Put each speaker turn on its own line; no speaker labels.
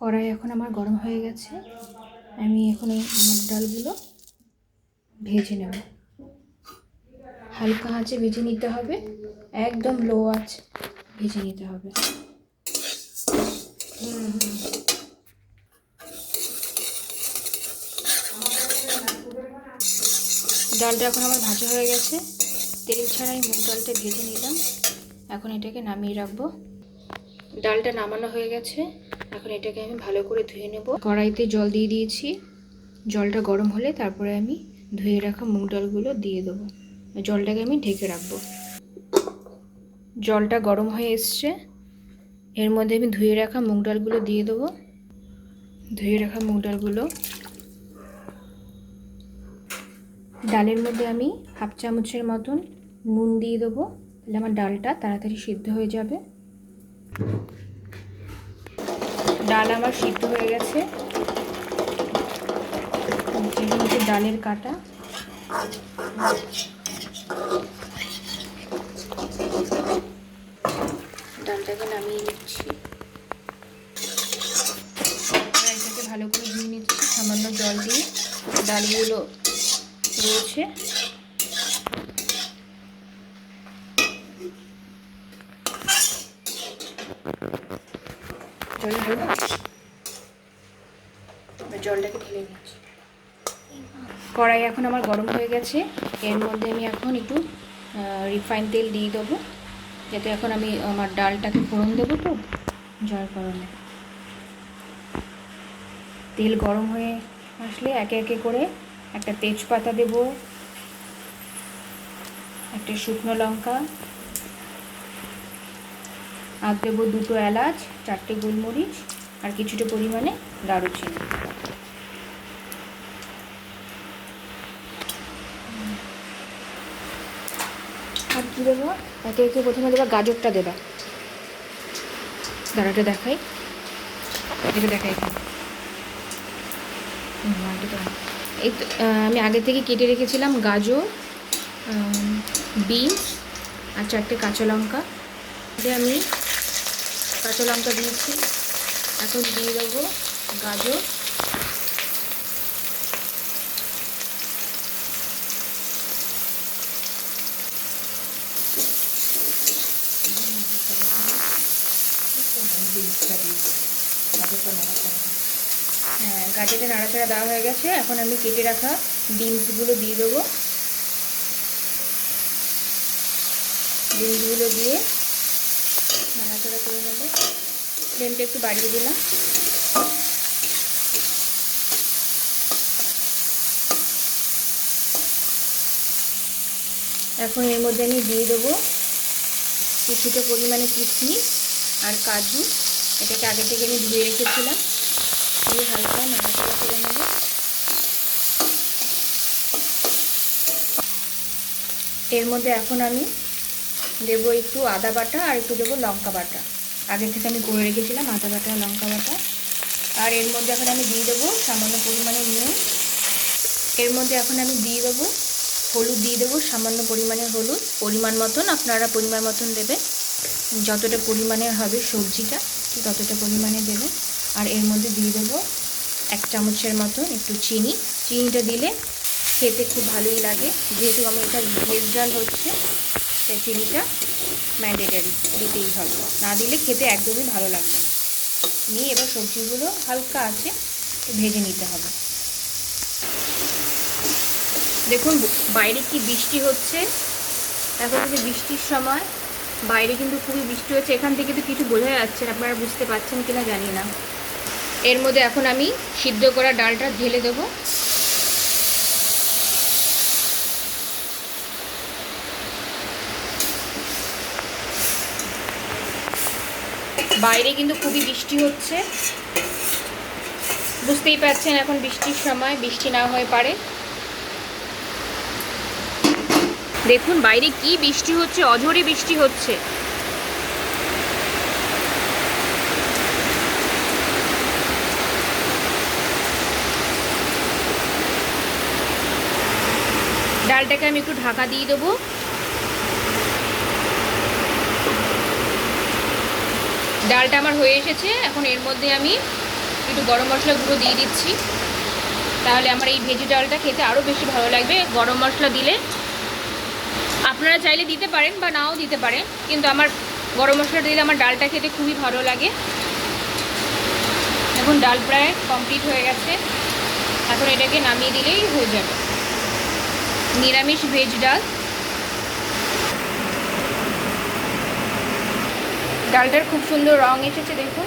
কড়াই এখন আমার গরম হয়ে গেছে। আমি এখন এই মুগ ডালগুলো ভেজে নেব। হালকা আঁচে ভেজে নিতে হবে। একদম লো আঁচ ভেজে নিতে হবে। ডালটা এখন আমার ভাজা হয়ে গেছে। তেল ছাড়াই মুগ ডালটা ভেজে নিলাম। এখন এটাকে নামিয়ে রাখব। ডালটা নামানো হয়ে গেছে। এখন এটাকে আমি ভালো করে ধুয়ে নেব। কড়াইতে জল দিয়ে দিয়েছি। জলটা গরম হলে তারপরে আমি ধুয়ে রাখা মুগ ডালগুলো দিয়ে দেবো। জলটাকে আমি ঢেকে রাখব। জলটা গরম হয়ে এসছে। এর মধ্যে আমি ধুয়ে রাখা মুগ ডালগুলো দিয়ে দেবো। ধুয়ে রাখা মুগ ডালগুলো। ডালের মধ্যে আমি হাফ চামচের মতন নুন দিয়ে দেবো। তাহলে আমার ডালটা তাড়াতাড়ি সিদ্ধ হয়ে যাবে। ডাল আমার সিদ্ধ হয়ে গেছে। হচ্ছে ডালের কাটা। ডালটাকে নামিয়ে নিচ্ছি। এটাকে ভালো করে ধুয়ে নিচ্ছি, সামান্য জল দিয়ে। ডালগুলো রয়েছে। জল ঢেলে জলটাকে ঢেলে নিচ্ছি। কড়াই এখন আমার গরম হয়ে গেছে। এর মধ্যে আমি এখন একটু রিফাইন তেল দিয়ে দেবো। যাতে এখন আমি আমার ডালটাকে ফোড়ন দেবো তো যার কারণে তেল গরম হয়ে আসলে একে একে করে একটা তেজপাতা দেব, একটা শুকনো লঙ্কা আর দেবো দুটো এলাচ, চারটে গোলমরিচ আর কিছুটা পরিমাণে দারুচিনি। আর কী দেবো? একে একে প্রথমে দেবা গাজরটা দেবা। দাঁড়াটা দেখাই। এটা দেখাই। এই আমি আগে থেকে কেটে রেখেছিলাম গাজর বিনস আর চারটে কাঁচা লঙ্কা। দিয়ে আমি কাঁচা লঙ্কা দিয়েছি। এখন দিয়ে দেবো গাজর। হ্যাঁ গাজরটা নাড়াচাড়া দেওয়া হয়ে গেছে। এখন আমি কেটে রাখা বিনসগুলো দিয়ে দেবো। বিনসগুলো দিয়ে নাড়াচাড়া করে নেব। ফ্লেমটা একটু বাড়িয়ে দিলাম। এখন এর মধ্যে আমি দিয়ে দেবো কিছুটা পরিমাণে কিশমিশ আর কাজু। এটাকে আগে থেকে আমি ধুয়ে রেখেছিলাম। দিয়ে হালকা নাড়াচাড়া করে নেব। এর মধ্যে এখন আমি দেবো একটু আদা বাটা আর একটু দেবো লঙ্কা বাটা। আগে থেকে আমি করে রেখেছিলাম আদা বাটা, লঙ্কা বাটা। আর এর মধ্যে এখন আমি দিয়ে দেবো সামান্য পরিমাণে নুন। এর মধ্যে এখন আমি দিয়ে দেবো হলুদ, দিয়ে দেবো সামান্য পরিমাণে হলুদ। পরিমাণ মতন আপনারা পরিমাণ মতন দেবে যতটা পরিমাণে হবে সবজিটা, ততটা পরিমাণে দেবে আর এর মধ্যে দিয়ে দেবো এক চামচের মতন একটু চিনি। চিনিটা দিলে খেতে খুব ভালোই লাগে। যেহেতু আমি এটা ভেজ ডাল হচ্ছে তাই চিনিটা ম্যান্ডেটারি দিতেই হবে। না দিলে খেতে একদমই ভালো লাগবে নিয়ে এবার সবজিগুলো হালকা আছে, ভেজে নিতে হবে। দেখুন, বাইরে কি বৃষ্টি হচ্ছে? এখন কিন্তু বৃষ্টির সময়, বাইরে কিন্তু খুবই বৃষ্টি হচ্ছে। এখান থেকে তো কিছু বোঝা যাচ্ছে না, আপনারা বুঝতে পারছেন কিনা জানি না। এর মধ্যে এখন আমি সিদ্ধ করা ডালটা ঢেলে দেবো। বাইরে কিন্তু খুবই বৃষ্টি হচ্ছে। বুঝতেই পারছেন এখন বৃষ্টির সময়, বৃষ্টি না হয়ে পারে। দেখুন বাইরে কি বৃষ্টি হচ্ছে, অঝরে বৃষ্টি হচ্ছে। ডালটাকে আমি একটু ঢাকা দিয়ে দেবো। ডালটা আমার হয়ে এসেছে। এখন এর মধ্যে আমি একটু গরম মশলা গুঁড়ো দিয়ে দিচ্ছি। তাহলে আমার এই ভেজি ডালটা খেতে আরও বেশি ভালো লাগবে। গরম মশলা দিলে আপনারা চাইলে দিতে পারেন বা নাও দিতে পারেন। কিন্তু আমার গরম মশলাটা দিলে আমার ডালটা খেতে খুবই ভালো লাগে। এখন ডাল প্রায় কমপ্লিট হয়ে গেছে। এখন এটাকে নামিয়ে দিলেই হয়ে যাবে। নিরামিষ ভেজ ডাল। ডালটার খুব সুন্দর রং এসেছে দেখুন।